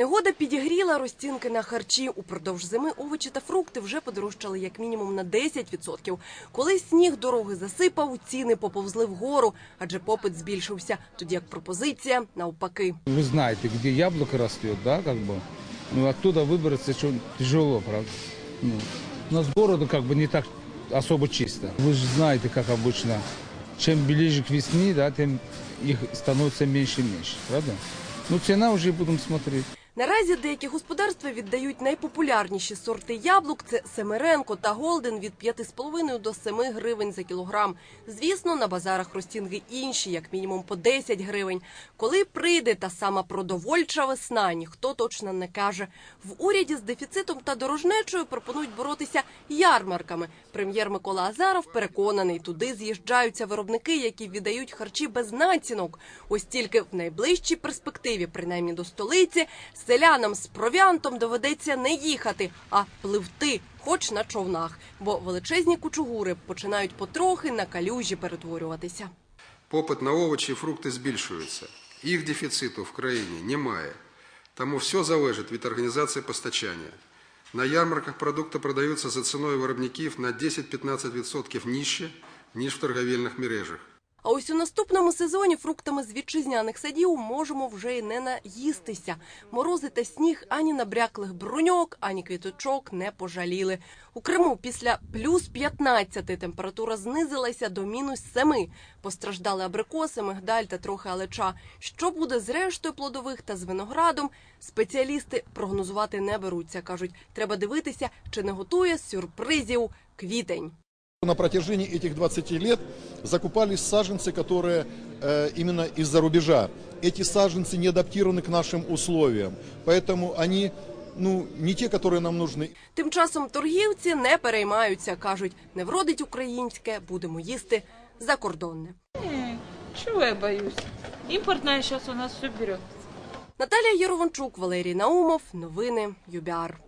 Негода підігріла розцінки на харчі. Упродовж зими овочі та фрукти вже подорожчали як мінімум на 10%. Коли сніг дороги засипав, ціни поповзли вгору, адже попит збільшився, тоді як пропозиція навпаки. Вы знаете, где яблоко растет, да, как бы. Ну, оттуда выбраться что тяжело, правда. Ну, у нас городу как бы не так особо чисто. Вы же знаете, как обычно, чем ближе к весне, да, тем их становится меньше и меньше, правда? Ну, цена уже будем смотреть. Наразі деякі господарства віддають найпопулярніші сорти яблук. Це Семеренко та Голден від 5,5 до 7 гривень за кілограм. Звісно, на базарах розцінки інші, як мінімум по 10 гривень. Коли прийде та сама продовольча весна, ніхто точно не каже. В уряді з дефіцитом та дорожнечою пропонують боротися ярмарками. Прем'єр Микола Азаров переконаний, туди з'їжджаються виробники, які віддають харчі без націнок. Ось тільки в найближчій перспективі, принаймні до столиці, селянам з провіантом доведеться не їхати, а пливти, хоч на човнах, бо величезні кучугури починають потрохи на калюжі перетворюватися. Попит на овочі і фрукти збільшується. Їх дефіциту в країні немає. Тому все залежить від організації постачання. На ярмарках продукти продаються за ціною виробників на 10-15% нижче, ніж в торговельних мережах. А ось у наступному сезоні фруктами з вітчизняних садів можемо вже й не наїстися. Морози та сніг ані набряклих бруньок, ані квіточок не пожаліли. У Криму після плюс 15 температура знизилася до мінус 7. Постраждали абрикоси, мигдаль та трохи алеча. Що буде з рештою плодових та з виноградом? Спеціалісти прогнозувати не беруться. кажуть, треба дивитися, чи не готує сюрпризів квітень. На протяжении этих 20 лет закупались саженцы, которые э, именно из-за рубежа. Эти саженцы не адаптированы к нашим условиям, поэтому они ну, не те, которые нам нужны. Тим часом торгівці не переймаються. кажуть, не вродить українське, будемо їсти закордонне. Не, чего я боюсь? Импортная сейчас у нас все берет. Наталія Єрованчук, Валерій Наумов. Новини ЮБІАР.